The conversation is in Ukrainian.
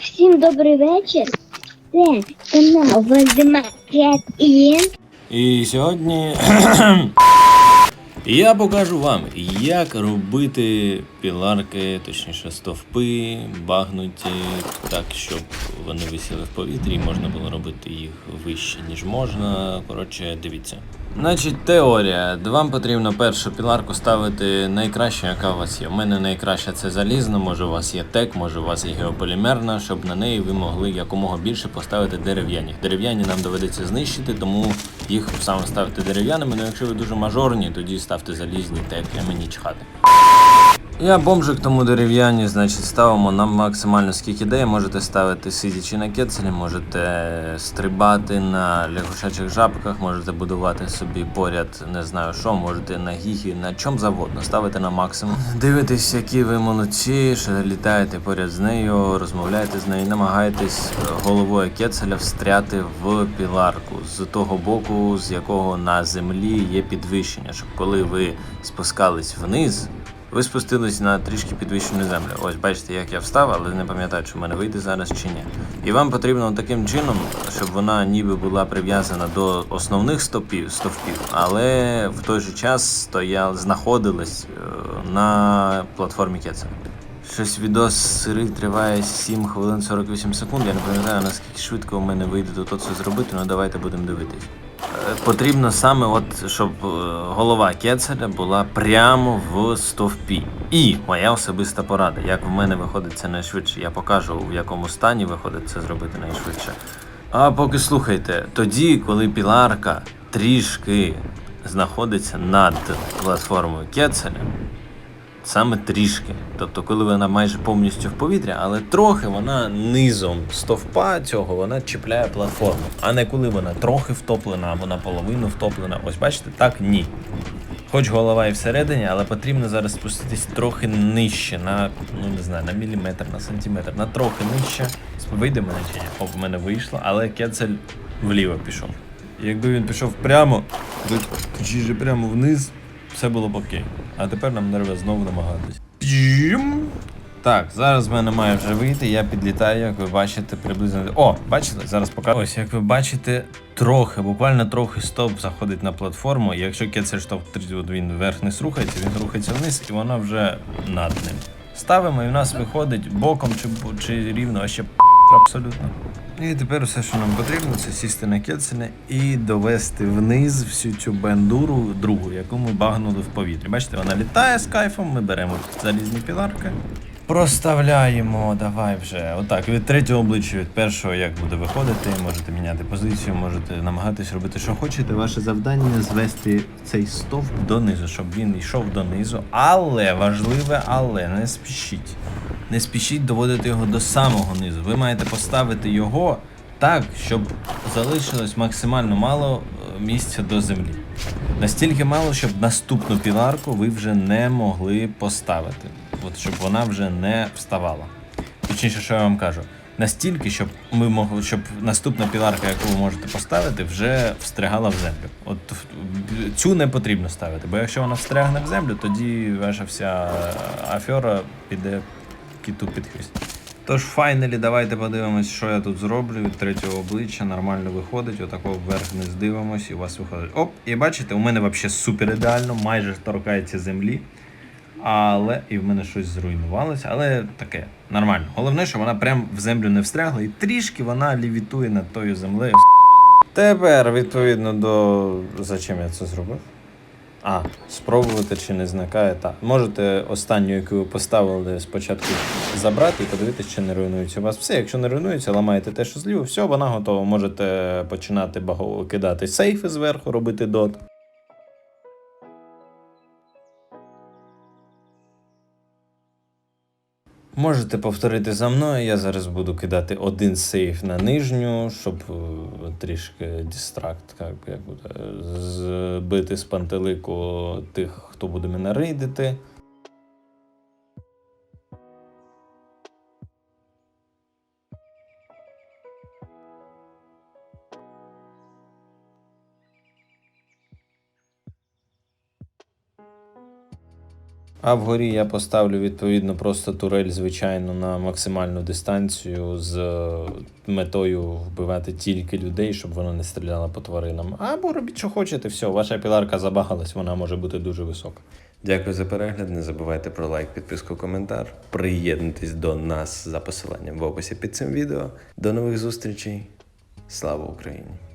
Всім добрий вечір. Це канал Вальдемар Кет Ін. І сьогодні я покажу вам, як робити піларки, точніше стовпи, багнуті, так, щоб вони висіли в повітрі, і можна було робити їх вище, ніж можна. Коротше, дивіться. Значить, теорія. Вам потрібно першу піларку ставити найкращу, яка у вас є. У мене найкраща це залізна, може у вас є тек, може у вас є геополімерна, щоб на неї ви могли якомога більше поставити дерев'яні. Дерев'яні нам доведеться знищити, тому їх саме ставити дерев'яними. Ну якщо ви дуже мажорні, тоді ставте залізні тек, а мені чхати. Я бомжик, тому дерев'яні, значить, ставимо на максимально скільки ідей. Можете ставити сидячи на кецелі, можете стрибати на лягушачих жабках, можете будувати собі поряд, не знаю що, можете на гігі, на чому завгодно, ставити на максимум. Дивитесь, які ви молодці, що літаєте поряд з нею, розмовляєте з нею, намагаєтесь е, головою кецеля встряти в піларку з того боку, з якого на землі є підвищення, щоб коли ви спускались вниз. Ви спустились на трішки підвищену землю. Ось бачите, як я встав, але не пам'ятаю, чи в мене вийде зараз чи ні. І вам потрібно таким чином, щоб вона ніби була прив'язана до основних стовпів, стовпів, але в той же час стояла, знаходилась е, на платформі Кетса. Щось відос сирий триває 7 хвилин 48 секунд. Я не пам'ятаю наскільки швидко у мене вийде тут це зробити, але давайте будемо дивитись. Потрібно саме, от, щоб е, голова кецаря була прямо в стовпі. І моя особиста порада, як в мене виходить це найшвидше. Я покажу, в якому стані виходить це зробити найшвидше. А поки слухайте, тоді, коли піларка трішки знаходиться над платформою кецеля, саме трішки. Тобто, коли вона майже повністю в повітря, але трохи вона низом стовпа цього вона чіпляє платформу, а не коли вона трохи втоплена або наполовину втоплена. Ось бачите, так ні. Хоч голова і всередині, але потрібно зараз спуститись трохи нижче, на ну не знаю, на міліметр, на сантиметр, на трохи нижче. Вийде мене чи ні? Оп, в мене вийшло, але кецель вліво пішов. Якби він пішов прямо, точніше прямо вниз, все було б окей. А тепер нам треба знову намагатись. Так, зараз в мене має вже вийти, я підлітаю, як ви бачите, приблизно. О, бачите, зараз покажу. Ось, як ви бачите, трохи, буквально трохи стовп заходить на платформу. І якщо кецель стовп от він вверх-вниз рухається, він рухається вниз і вона вже над ним. Ставимо і в нас виходить боком чи, чи рівно, а ще абсолютно. І тепер все, що нам потрібно, це сісти на кецеля і довести вниз всю цю бендуру другу, яку ми багнули в повітрі. Бачите, вона літає з кайфом, ми беремо залізні піларки. Проставляємо, давай вже. Отак, від третього обличчя, від першого, як буде виходити, можете міняти позицію, можете намагатись робити, що хочете. Ваше завдання звести цей стовп донизу, щоб він йшов донизу. Але важливе, але не спішіть. Не спішіть доводити його до самого низу. Ви маєте поставити його так, щоб залишилось максимально мало е, місця до землі. Настільки мало, щоб наступну піларку ви вже не могли поставити. От щоб вона вже не вставала. Точніше, що я вам кажу. Настільки, щоб ми могли, щоб наступна піларка, яку ви можете поставити, вже встрягала в землю. От цю не потрібно ставити, бо якщо вона встрягне в землю, тоді ваша вся афера піде кіту під. Тож, файналі, давайте подивимось, що я тут зроблю від третього обличчя. Нормально виходить. Отако вверх вниз дивимось, і у вас виходить. Оп, і бачите, у мене взагалі супер ідеально, майже торкається землі. Але і в мене щось зруйнувалося, але таке нормально. Головне, що вона прям в землю не встрягла, і трішки вона лівітує над тою землею. Тепер, відповідно до. Зачем я це зробив? А, спробувати чи не зникає. Так. Можете останню, яку ви поставили спочатку забрати і подивитися, чи не руйнується у вас все. Якщо не руйнується, ламаєте те, що зліво, все, вона готова. Можете починати багово кидати сейфи зверху, робити дот. Можете повторити за мною. Я зараз буду кидати один сейф на нижню, щоб е, трішки дистракт, як, як буде, збити з пантелику тих, хто буде мене рейдити. А вгорі я поставлю відповідно просто турель, звичайно, на максимальну дистанцію з е, метою вбивати тільки людей, щоб вона не стріляла по тваринам. Або робіть, що хочете, все, ваша піларка забагалась, вона може бути дуже висока. Дякую за перегляд. Не забувайте про лайк, підписку, коментар. Приєднуйтесь до нас за посиланням в описі під цим відео. До нових зустрічей. Слава Україні!